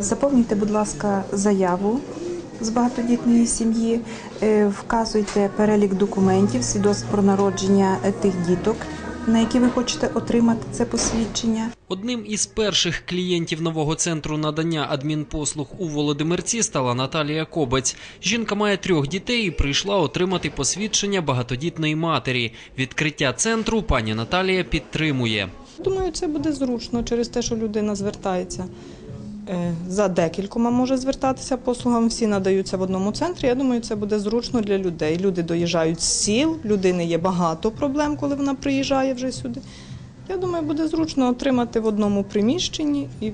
Заповнюйте, будь ласка, заяву з багатодітної сім'ї, е, вказуйте перелік документів, свідоцтв про народження тих діток, на які ви хочете отримати це посвідчення. Одним із перших клієнтів нового центру надання адмінпослуг у Володимирці стала Наталія Кобець. Жінка має трьох дітей і прийшла отримати посвідчення багатодітної матері. Відкриття центру пані Наталія підтримує. Думаю, це буде зручно через те, що людина звертається за декількома може звертатися послугам. Всі надаються в одному центрі. Я думаю, це буде зручно для людей. Люди доїжджають з сіл, людини є багато проблем, коли вона приїжджає вже сюди. Я думаю, буде зручно отримати в одному приміщенні і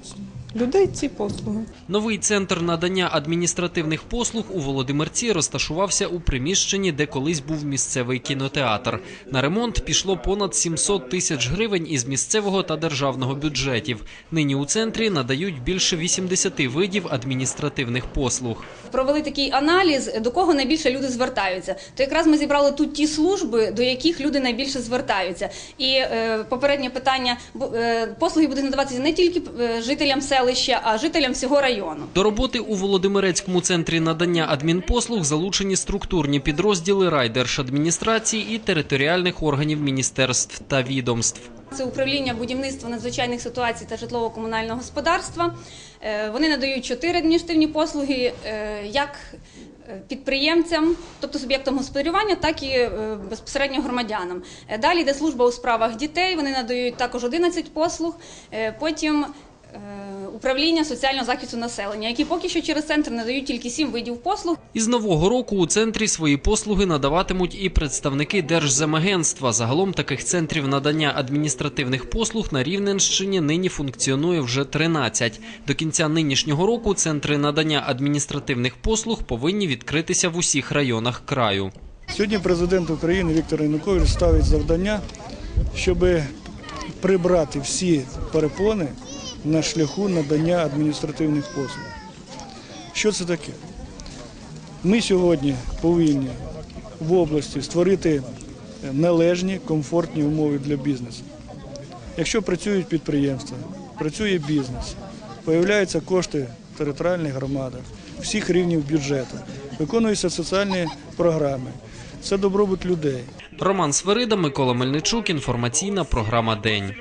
людей ці послуги. Новий центр надання адміністративних послуг у Володимирці розташувався у приміщенні, де колись був місцевий кінотеатр. На ремонт пішло понад 700 тисяч гривень із місцевого та державного бюджетів. Нині у центрі надають більше 80 видів адміністративних послуг. провели такий аналіз, до кого найбільше люди звертаються. То якраз ми зібрали тут ті служби, до яких люди найбільше звертаються. І е, попереднє питання е, послуги будуть надаватися не тільки е, жителям селища, а жителям всього району. До роботи у Володимирецькому центрі надання адмінпослуг залучені структурні підрозділи райдержадміністрації і територіальних органів міністерств та відомств. Це управління будівництва надзвичайних ситуацій та житлово-комунального господарства. Е, Вони надають чотири адміністративні послуги е, як е, підприємцям, тобто суб'єктам господарювання, так і безпосередньо громадянам. Далі йде служба у справах дітей. Вони надають також 11 послуг. Потім управління соціального захисту населення, які поки що через центр надають тільки 7 видів послуг. Із нового року у центрі свої послуги надаватимуть і представники Держземагентства. Загалом таких центрів надання адміністративних послуг на Рівненщині нині функціонує вже 13. До кінця нинішнього року центри надання адміністративних послуг повинні відкритися в усіх районах краю. Сьогодні президент України Віктор Янукович ставить завдання, щоб прибрати всі перепони на шляху надання адміністративних послуг. Що це таке? Ми сьогодні повинні в області створити належні, комфортні умови для бізнесу. Якщо працюють підприємства, працює бізнес, появляються кошти в територіальних громадах, всіх рівнів бюджету, виконуються соціальні програми. Це добробут людей. Роман Сверида, Микола Мельничук. Інформаційна програма День.